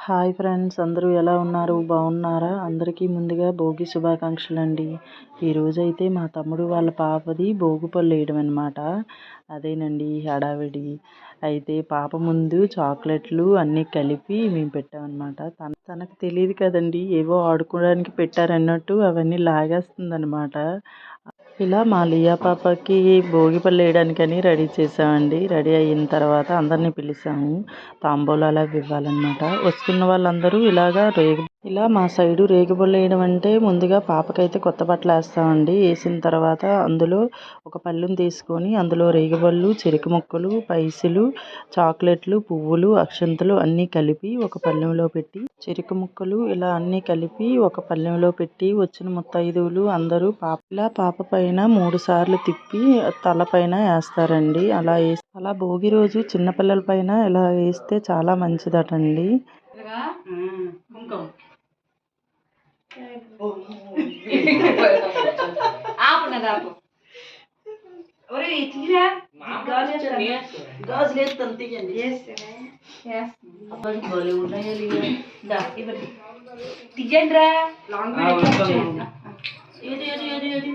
Hi friends అందరూ ఎలా ఉన్నారు? బాగున్నారా? అందరికీ ముందుగా భోగి శుభాకాంక్షలు అండి ఈరోజైతే మా తమ్ముడు వాళ్ళ పాపది భోగి పళ్ళు వేయడం అనమాట అదేనండి హడావిడి. అయితే పాప ముందు చాక్లెట్లు అన్నీ కలిపి మేము పెట్టామన్నమాట. తన తనకు తెలియదు కదండి ఏవో ఆడుకోవడానికి పెట్టారన్నట్టు అవన్నీ లాగేస్తుంది అనమాట ఇలా మా లియా పాపకి భోగిపళ్ళు వేయడానికని రెడీ చేసామండి రెడీ అయిన తర్వాత అందరినీ పిలిచాము. తాంబూలాలు అవి ఇవ్వాలన్నమాట. వస్తున్న వాళ్ళందరూ ఇలాగా రేగు ఇలా మా సైడు రేగిపళ్ళు వేయడం అంటే ముందుగా పాపకైతే కొత్త బట్టలు వేస్తామండి. వేసిన తర్వాత అందులో ఒక పళ్ళుని తీసుకొని అందులో రేగిపళ్ళు చెరుకు ముక్కలు పైసలు చాక్లెట్లు పువ్వులు అక్షంతలు అన్నీ కలిపి ఒక పళ్ళెంలో పెట్టి చెరుకు ముక్కలు ఇలా అన్నీ కలిపి ఒక పళ్ళెంలో పెట్టి వచ్చిన ముత్తైదువులు అందరూ పాప ఇలా పాప పైన మూడు సార్లు తిప్పి తల పైన వేస్తారండి. అలా వేసి అలా భోగి రోజు చిన్నపిల్లల పైన ఇలా వేస్తే చాలా మంచిదటండి. ఆపున్నది ఆపు ఒరే తీరా? గాజులు వేస్తాను. తీయండి. తీయండి రా లాంగ్ ఏది ఏది ఏది ఏది?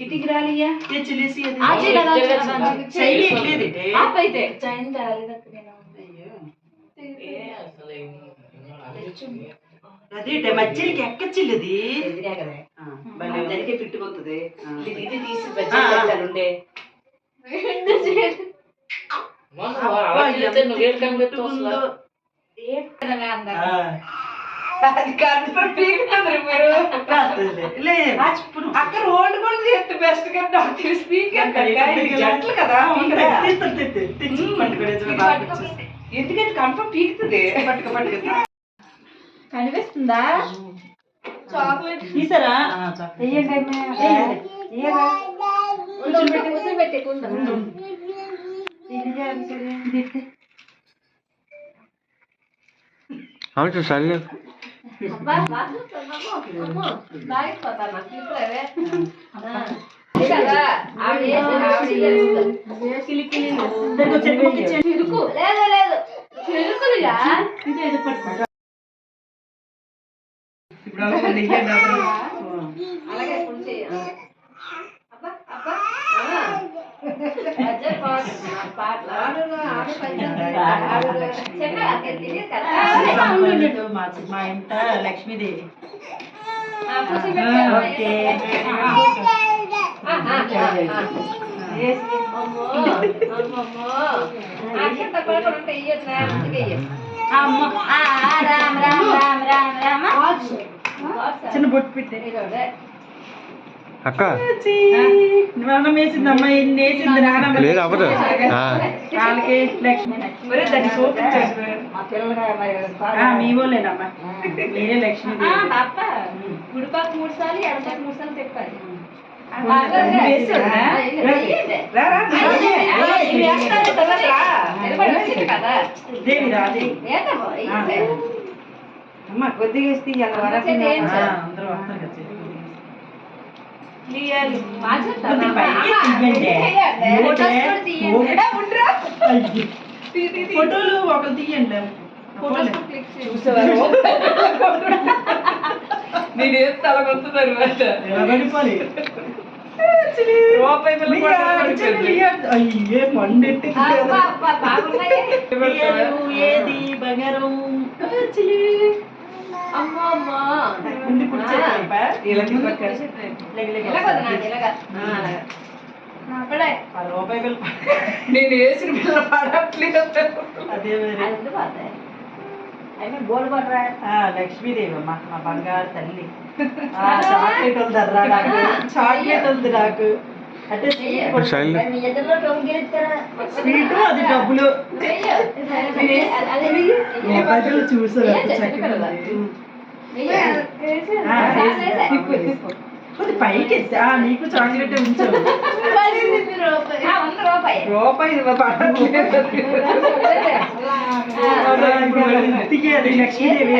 ఇటుకి రాలియా ఆచి కదా, చెయ్యి ఎట్లేదు ఇటే. ఆపైతే అది ఎదిరా కదా. దానికే పిట్టుకొస్తుంది ఆ. ఇది తీసి. అక్కడ రోడ్డు కూడా చేస్తే బెస్ట్ స్పీకర్ జట్లు కదా. ఎందుకంటే కన్ఫర్మ్ పీకుతుంది. పట్టుకో, పట్టుకో. కనిపిస్తుందా? చాక్లెట్. తీసారా? అవును సరే. ఇద్దరికి వచ్చి చెరుకు ఇచ్చేయండి. ఇదే, ఇది పట్టుకో. ఇప్పుడు అలా ఉంది, ఇయ్యండి అందరూ. అలాగే ఇప్పుడు చెయ్యి. అబ్బా, అబ్బా. ఆ. అజ్జ పాడు. పాటలు. ఆడుగా, ఆడు పైన. ఆడుగా. చెప్పా, అక్కడ తెలియదు కదా. ఆ, ఉండు, మా మా ఇంట లక్ష్మీదేవి ఆ, కూర్చోబెట్టు. ఓకే ఆ, ఆ, ఆ, ఆ. అమ్మో, అమ్మమ్మో. అక్కడ తక్కువ కూడా ఉంటే ఇయ్యొచ్చు, నా ముందుకే ఇయ్యొచ్చు. అమ్మ ఆ, ఆ, రామ్, రామ్, రామ్, రామ్, రామ్. చిన్న బొట్టు పెట్టే. అక్క నాన్న వేసింది అమ్మ ఎన్ని వేసింది లేదు అవ్వదు ఆ, వాళ్ళకి లక్ష్మి ఒరే, దాన్ని చూపించారు మా వాళ్ళేనమ్మా మీరే అప్ప. కుడిపక్క మూడు సార్లు ఎడపక్క మూడు సార్లు తిప్పాలి ఆ, ఉంది, అమ్మ కొద్దిగా ఇస్తే? అందరూ వస్తారు కదా. ఫోటోలు ఒకరు తీయండి. చేయి. నేను ఏం పడిపోయింది. అయ్యే పండెట్టి. ఏది బంగారం. ముందు పక్క. లెగ లెగ ఇలాగ. నేను వేసిన పడట్లేదు అదే లక్ష్మీదేవి అమ్మ మా బంగారు తల్లి. చాక్లెట్ ఉంది నాకు. చాక్లెట్ ఉంది నాకు. స్వీట్ అది డబ్బులు. చూసారు కొద్ది పైకి ఎత్తా నీకు చాక్లెట్ ఉంచావు రూపాయి లక్ష్మీదేవి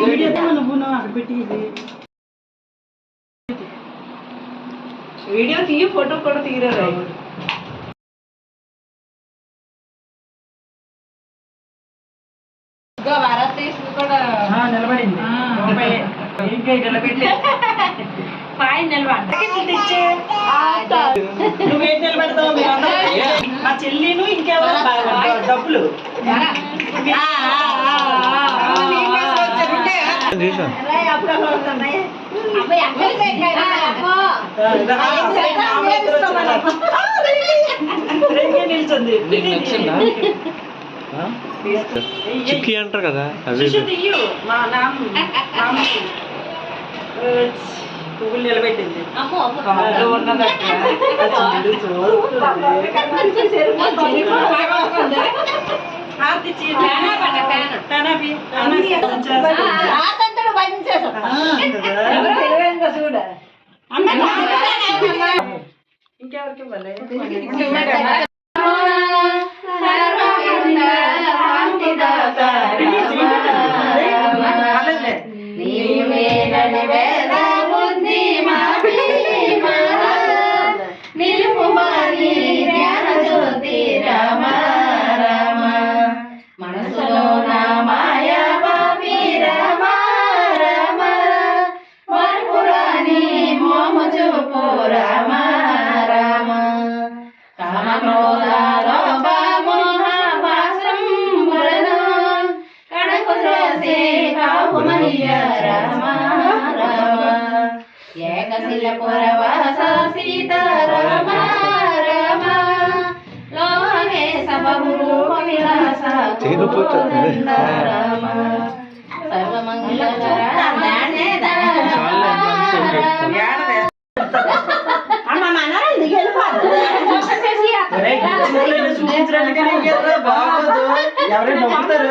వీడియో నువ్వు అక్కడ పెట్టి వీడియో తీయ ఫోటో కూడా తీయరా ఇదిగో భరత్ తీసుకుని కూడా నిలబడింది ఇంకా నిలబెట్టి పైన నిలబడ్డా నువ్వేం నిలబెడతావు? మా చెల్లిను ఇంకెవరు బాగా డబ్బులు. నిల్చుంది? చిక్కి అంటారు కదా అవి శిశు తీయు మా నాన్న నాన్న పువ్వులు నిలబెట్టింది. అమ్మో, అమ్మో. కాళ్ళు ఉన్నదక్క చూడు. ఏకశిల పురవాస సీత రమ. రమ. లోహమే సబబురు విలాస రమ. సర్వమంగళ బాగోదు. ఎవరైనా నమ్ముతారు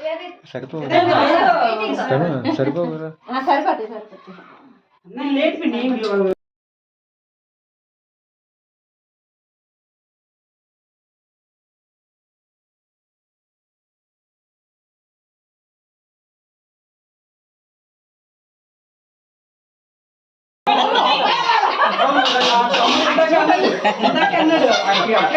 ఏయ్, ఏలే. సరిపోవు సరిపోవురా సరిపోతుంది సరిపోతుంది నేను లేట్ పిన్ని ఇందాకన్నాడు అక్క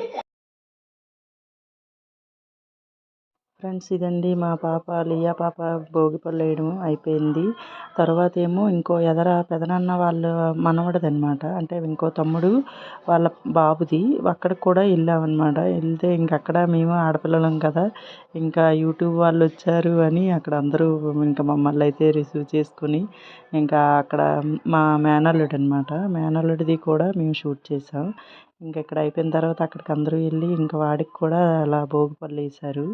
ఫ్రెండ్స్ ఇదండి మా పాప లియా పాప భోగిపళ్ళు వేయడం అయిపోయింది. తర్వాత ఏమో ఇంకో ఎదర పెదనాన్న వాళ్ళ మనవడదనమాట అంటే ఇంకో తమ్ముడు వాళ్ళ బాబుది. అక్కడికి కూడా వెళ్ళామన్నమాట. వెళ్తే ఇంక అక్కడ మేము ఆడపిల్లలం కదా ఇంకా యూట్యూబ్ వాళ్ళు వచ్చారు అని అక్కడ అందరూ ఇంకా మమ్మల్ని అయితే రిసీవ్ చేసుకుని ఇంకా అక్కడ మా మేనల్లుడు అనమాట మేనల్లుడిది కూడా మేము షూట్ చేసాం. ఇంకా ఇక్కడ అయిపోయిన తర్వాత అక్కడికి అందరూ వెళ్ళి ఇంకా వాడికి కూడా అలా భోగిపళ్ళు వేశారు.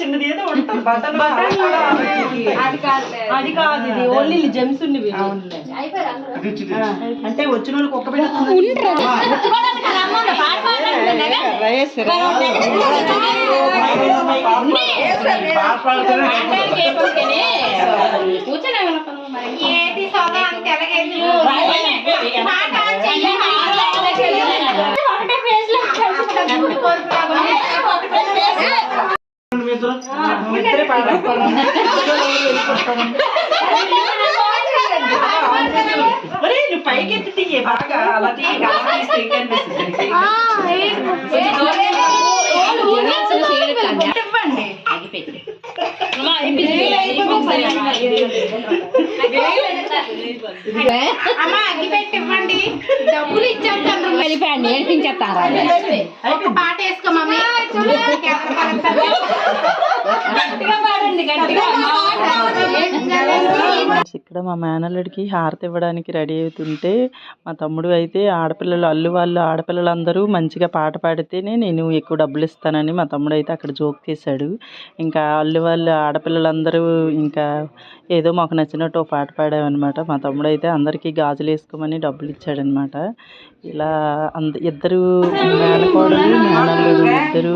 చిన్నది ఏదో ఉంటుంది. బటన్ అది కాదు. అది కాదు. ఇది ఓన్లీ జెమ్స్ ఉన్నవి అంటే వచ్చిన వాళ్ళకి ఒక్క ఇద్దరే ఒరే నువ్వు పైకి ఎత్తి తీయ బాగా అలా తీయ అలా తీస్తే ఇంకా అనిపిస్తుంది. ఇవ్వండి డబ్బులు ఇచ్చాం చంద్రం వెళ్ళిపోయండి ఏడిపించేస్తాను ఒక పాట వేసుకో మమ్మీ ఇక్కడ మా మేనల్లుడికి హారతి ఇవ్వడానికి రెడీ అవుతుంటే మా తమ్ముడు అయితే ఆడపిల్లలు అల్లు వాళ్ళు ఆడపిల్లలందరూ మంచిగా పాట పాడితేనే నేను ఎక్కువ డబ్బులు ఇస్తానని మా తమ్ముడు అయితే అక్కడ జోక్ తీశాడు ఇంకా అల్లు వాళ్ళు ఆడపిల్లలందరూ ఇంకా ఏదో మాకు నచ్చినట్టు పాట పాడామన్నమాట. మా తమ్ముడు అయితే అందరికీ గాజులు వేసుకోమని డబ్బులు ఇచ్చాడనమాట ఇలా అంద ఇద్దరు మేనకోడలు మేనల్లుడు ఇద్దరు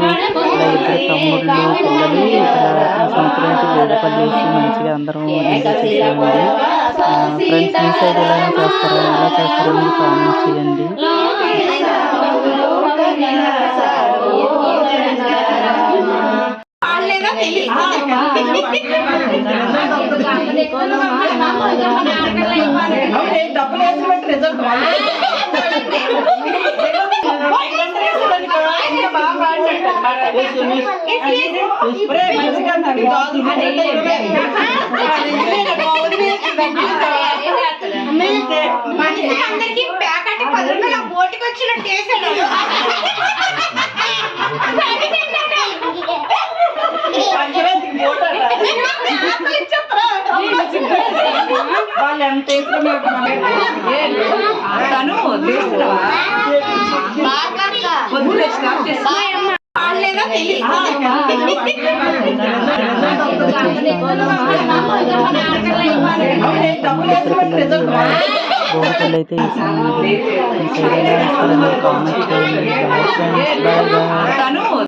ఇలా ఇద్దరు తమ్ముళ్ళు పిల్లలు ఇక్కడ ఈ సంవత్సరానికి గోడపల్లి వేసి మంచిగా అందరం ఎంజాయ్ చేసామండి ఫ్రెండ్స్ మీ సైడ్ ఎలా చేస్తారో ఎలా చేస్తారో మీరు కామెంట్ చేయండి. డబ్బులు వేసినట్టు రిజల్ట్ అందరికి ప్యాకెట్ పది రూపాయలు ఓటుకి వచ్చినట్టు వేసాడు పంచవేతికి పోతాడా? వాళ్ళు ఎంత వేసుకున్నారు తను అయితే వేస్తారో మీరు కామెంట్ చేయండి